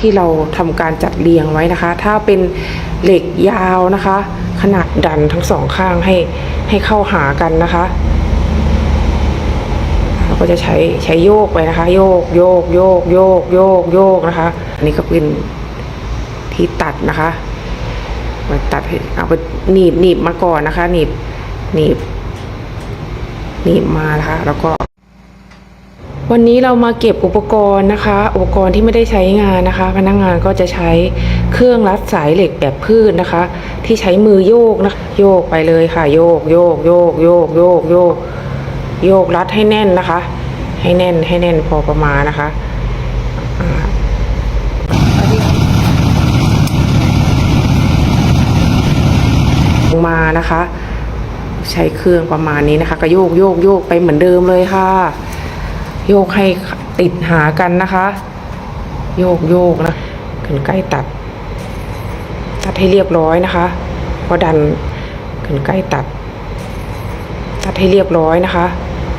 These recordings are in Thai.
ที่เราทำการจัดเรียงไว้นะคะ ถ้าเป็นเหล็กยาวนะคะ ขนาดดันทั้งสองข้างให้ให้เข้าหากันนะคะเราก็จะใช้ใช้โยกไปนะคะ โยกโยกโยกโยกโยกโยกนะคะ อันนี้ก็เป็นที่ตัดนะคะมาตัดเอาไปหนีบหนีบมาก่อนนะคะ หนีบหนีบหนีบมานะคะ แล้วก็ วันนี้เรามาเก็บอุปกรณ์นะคะ อุปกรณ์ที่ไม่ได้ใช้งานนะคะ พนักงานก็จะใช้เครื่องรัดสายเหล็กแบบพืชนะคะ ที่ใช้มือโยกนะโยกไปเลยค่ะ โยกโยกโยกโยกโยกโยกโยกรัดให้แน่นนะคะ ให้แน่นให้แน่นพอประมาณนะคะลงมานะคะ ใช้เครื่องประมาณนี้นะคะ ก็โยกโยกโยกไปเหมือนเดิมเลยค่ะ โยกให้ติดหากันนะคะ โยกโยกนะขึ้นใกล้ตัด ตัดให้เรียบร้อยนะคะพอดันขึ้นใกล้ตัด ตัดให้เรียบร้อยนะคะ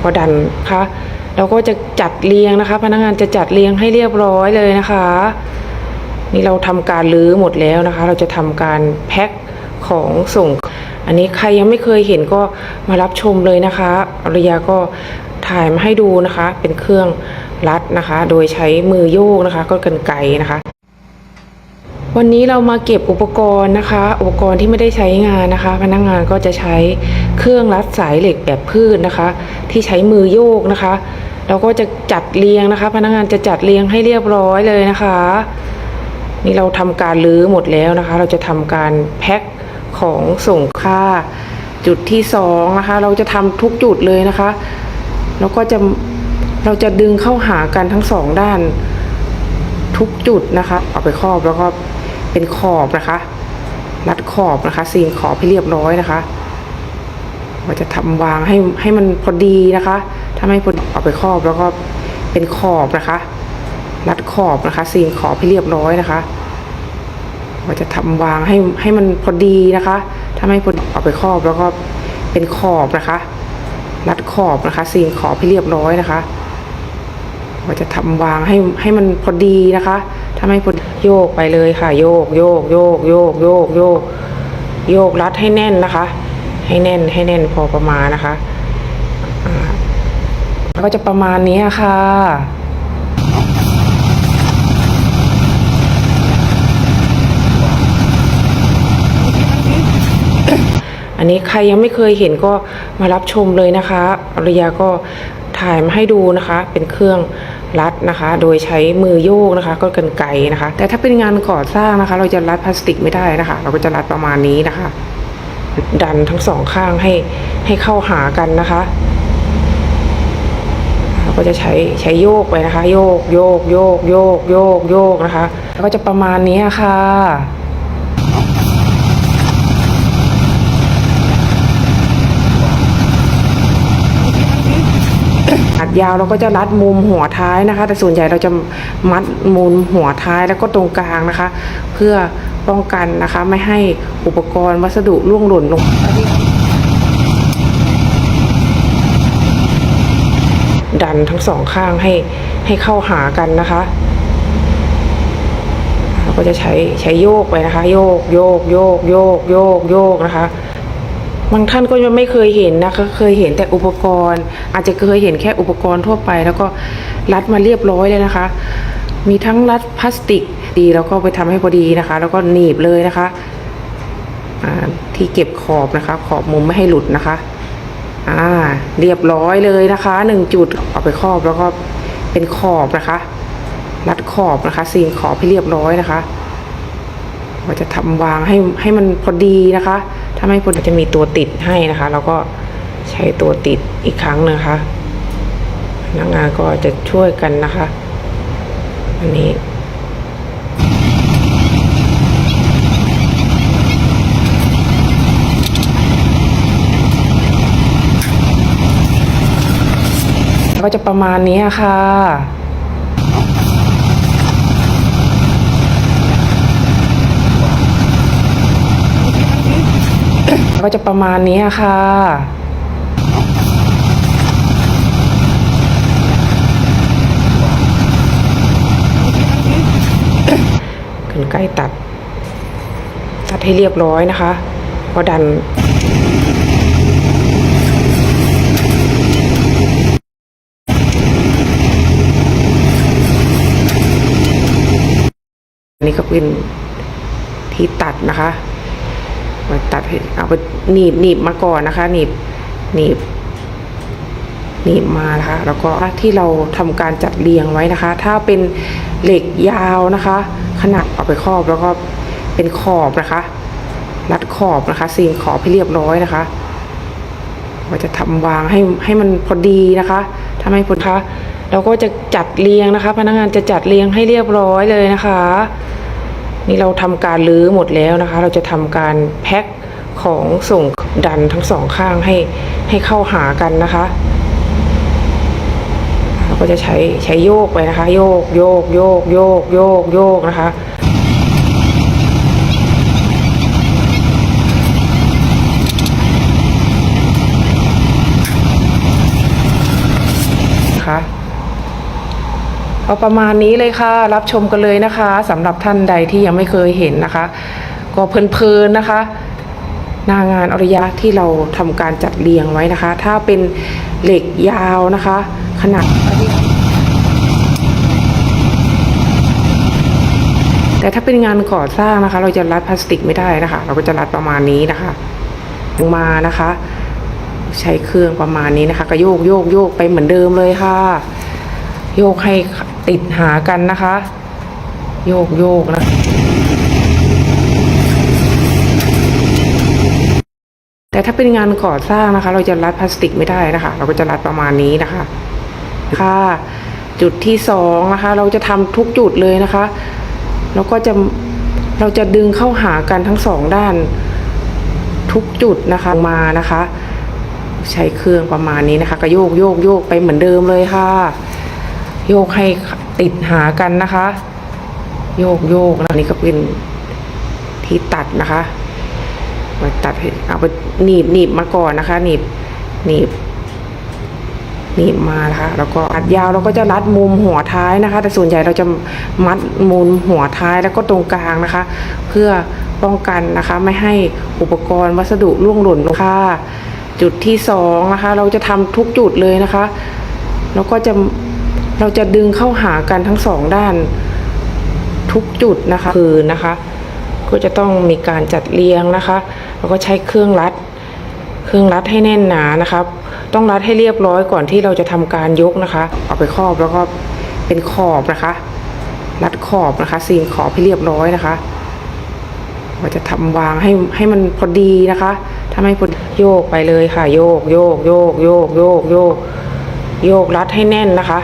พอดันค่ะเราก็จะจัดเรียงนะคะ พนักงานจะจัดเรียงให้เรียบร้อยเลยนะคะ นี่เราทำการลื้อหมดแล้วนะคะ เราจะทำการแพ็คของส่ง อันนี้ใครยังไม่เคยเห็นก็มารับชมเลยนะคะอริยาก็ ถ่ายมาให้ดูนะคะ เป็นเครื่องรัดนะคะ โดยใช้มือโยกนะคะ ก็กันไกนะคะ วันนี้เรามาเก็บอุปกรณ์นะคะ อุปกรณ์ที่ไม่ได้ใช้งานนะคะ พนักงานก็จะใช้เครื่องรัดสายเหล็กแบบพืชนะคะ ที่ใช้มือโยกนะคะเราก็จะจัดเรียงนะคะ พนักงานจะจัดเรียงให้เรียบร้อยเลยนะคะ นี่เราทำการลื้อหมดแล้วนะคะ เราจะทำการแพ็คของส่งค่าจุดที่สองนะคะ เราจะทำทุกจุดเลยนะคะ แล้วก็จะเราจะดึงเข้าหากันทั้งสองด้านทุกจุดนะคะ เอาไปครอบแล้วก็เป็นขอบนะคะรัดขอบนะคะซีนขอบให้เรียบร้อยนะคะเราจะทำวางให้ให้มันพอดีนะคะถ้าไม่พอดีเอาไปครอบแล้วก็เป็นขอบนะคะรัดขอบนะคะซีนขอบให้เรียบร้อยนะคะเราจะทำวางให้ให้มันพอดีนะคะ ถ้าไม่พอดีเอาไปครอบแล้วก็เป็นขอบนะคะ รัดขอบนะคะซีนขอบให้เรียบร้อยนะคะเราจะทำวางให้ให้มันพอดีนะคะถ้าไม่พอดโยกไปเลยค่ะ โยกโยกโยกโยกโยกโยกโยกรัดให้แน่นนะคะ ให้แน่นให้แน่นพอประมาณนะคะก็จะประมาณนี้ค่ะ อันนี้ใครยังไม่เคยเห็นก็มารับชมเลยนะคะอริยาก็ถ่ายมาให้ดูนะคะ เป็นเครื่องรัดนะคะ โดยใช้มือโยกนะคะ ก็กันไกนะคะ แต่ถ้าเป็นงานก่อสร้างนะคะ เราจะรัดพลาสติกไม่ได้นะคะ เราก็จะรัดประมาณนี้นะคะ ดันทั้งสองข้างให้ให้เข้าหากันนะคะเราก็จะใช้ใช้โยกไปนะคะ โยกโยกโยกโยกโยกโยกนะคะ แล้วก็จะประมาณนี้ค่ะ ยาวเราก็จะรัดมุมหัวท้ายนะคะ แต่ส่วนใหญ่เราจะมัดมุมหัวท้ายแล้วก็ตรงกลางนะคะ เพื่อป้องกันนะคะ ไม่ให้อุปกรณ์วัสดุล่วงหล่นลงดันทั้งสองข้างให้ให้เข้าหากันนะคะเราก็จะใช้ใช้โยกไปนะคะ โยกโยกโยกโยกโยกโยกนะคะ บางท่านก็ยังไม่เคยเห็นนะคะ เคยเห็นแต่อุปกรณ์ อาจจะเคยเห็นแค่อุปกรณ์ทั่วไป แล้วก็รัดมาเรียบร้อยเลยนะคะ มีทั้งรัดพลาสติกดีแล้วก็ไปทำให้พอดีนะคะ แล้วก็หนีบเลยนะคะที่เก็บขอบนะคะ ขอบมุมไม่ให้หลุดนะคะอ่าเรียบร้อยเลยนะคะหนึ่งจุดเอาไปครอบแล้วก็เป็นขอบนะคะ รัดขอบนะคะซีนขอบให้เรียบร้อยนะคะเราจะทำวางให้ให้มันพอดีนะคะ ถ้าไม่พอดีจะมีตัวติดให้นะคะ แล้วก็ใช้ตัวติดอีกครั้งนะคะพนักงานก็จะช่วยกันนะคะ อันนี้ก็จะประมาณนี้ค่ะ ก็จะประมาณนี้ค่ะก็นไกล้ตัด ตัดให้เรียบร้อยนะคะพอดันอันนี้ก็เป็นที่ตัดนะคะ มาตัดให้เอาไปหนีบหนีบมาก่อนนะคะ หนีบหนีบหนีบมานะคะ แล้วก็ที่เราทำการจัดเรียงไว้นะคะ ถ้าเป็นเหล็กยาวนะคะ ขนาดเอาไปครอบแล้วก็เป็นขอบนะคะรัดขอบนะคะซีนขอบให้เรียบร้อยนะคะเราจะทำวางให้ให้มันพอดีนะคะทำให้พอดีนะคะเราก็จะจัดเรียงนะคะ พนักงานจะจัดเรียงให้เรียบร้อยเลยนะคะ นี่เราทำการลื้อหมดแล้วนะคะ เราจะทำการแพ็คของส่งดันทั้งสองข้างให้ให้เข้าหากันนะคะ เราก็จะใช้ใช้โยกไปนะคะ โยกโยกโยกโยกโยกโยกนะคะนะคะ เอาประมาณนี้เลยค่ะ รับชมกันเลยนะคะสำหรับท่านใดที่ยังไม่เคยเห็นนะคะ ก็เพลินๆนะคะหน้างานอริยะที่เราทำการจัดเรียงไว้นะคะ ถ้าเป็นเหล็กยาวนะคะ ขนาดแต่ถ้าเป็นงานก่อสร้างนะคะ เราจะรัดพลาสติกไม่ได้นะคะ เราก็จะรัดประมาณนี้นะคะลงมานะคะ ใช้เครื่องประมาณนี้นะคะ ก็โยกโยกโยกไปเหมือนเดิมเลยค่ะ โยกให้ ติดหากันนะคะ โยกโยกนะแต่ถ้าเป็นงานก่อสร้างนะคะ เราจะรัดพลาสติกไม่ได้นะคะ เราก็จะรัดประมาณนี้นะคะค่ะ จุดที่สองนะคะ เราจะทำทุกจุดเลยนะคะ แล้วก็จะเราจะดึงเข้าหากันทั้งสองด้านทุกจุดนะคะมานะคะ ใช้เครื่องประมาณนี้นะคะ ก็โยกโยกโยกไปเหมือนเดิมเลยค่ะ โยกให้ติดหากันนะคะ โยกโยกนะนนี้ก็เป็นที่ตัดนะคะมาตัดเอาไปหนีบหนีบมาก่อนนะคะหนีบหนีบหนีบมานะคะแล้วก็อัดยาวเราก็จะรัดมุมหัวท้ายนะคะ แต่ส่วนใหญ่เราจะมัดมุมหัวท้ายแล้วก็ตรงกลางนะคะ เพื่อป้องกันนะคะ ไม่ให้อุปกรณ์วัสดุร่วงหล่นลงค่ะจุดที่สองนะคะ เราจะทำทุกจุดเลยนะคะ แล้วก็จะ เราจะดึงเข้าหากันทั้งสองด้านทุกจุดนะคะคืนนะคะ ก็จะต้องมีการจัดเรียงนะคะ แล้วก็ใช้เครื่องรัด เครื่องรัดให้แน่นหนานะครับ ต้องรัดให้เรียบร้อยก่อนที่เราจะทำการยกนะคะ เอาไปครอบแล้วก็เป็นขอบนะคะ รัดขอบนะคะซีนขอบให้เรียบร้อยนะคะเราจะทำวางให้ให้มันพอดีนะคะถ้าไม่พอดโยกไปเลยค่ะ โยกโยกโยกโยกโยกโยกโยกรัดให้แน่นนะคะ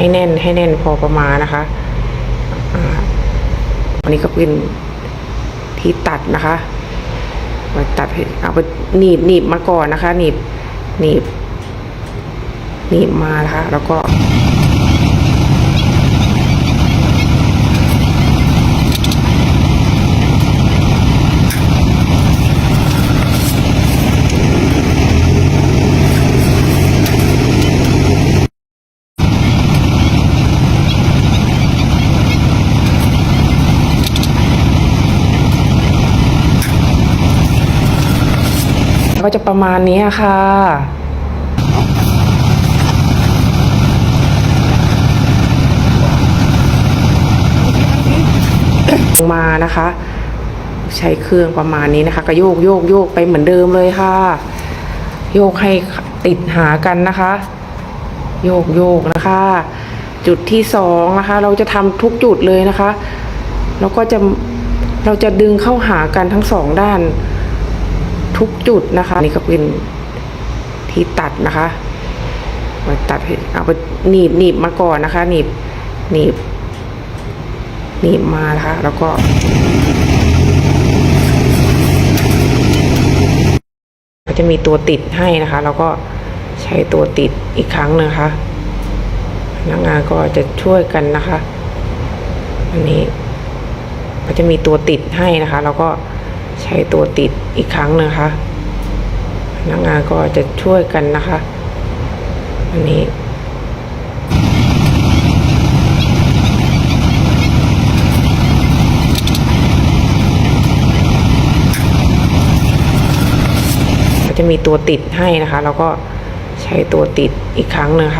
ให้แน่นให้แน่นพอประมาณนะคะอ่าอันนี้ก็เป็นที่ตัดนะคะมาตัดให้เอาไปหนีบหนีบมาก่อนนะคะ หนีบหนีบหนีบมานะคะ แล้วก็ ก็จะประมาณนี้ค่ะลงมานะคะ ใช้เครื่องประมาณนี้นะคะ ก็โยกโยกโยกไปเหมือนเดิมเลยค่ะ โยกให้ติดหากันนะคะ โยกโยกนะคะ จุดที่สองนะคะ เราจะทำทุกจุดเลยนะคะ แล้วก็จะเราจะดึงเข้าหากันทั้งสองด้าน ทุกจุดนะคะนี่ก็เป็นที่ตัดนะคะมาตัดเอาไปหนีบหนีบมาก่อนนะคะหนีบหนีบหนีบมานะคะแล้วก็จะมีตัวติดให้นะคะ แล้วก็ใช้ตัวติดอีกครั้งหนึงนะคะพนักงานก็จะช่วยกันนะคะ อันนี้ก็จะมีตัวติดให้นะคะ แล้วก็ ใช้ตัวติดอีกครั้งนะคะพนักงานก็จะช่วยกันนะคะ อันนี้จะมีตัวติดให้นะคะ แล้วก็ใช้ตัวติดอีกครั้งนะคะ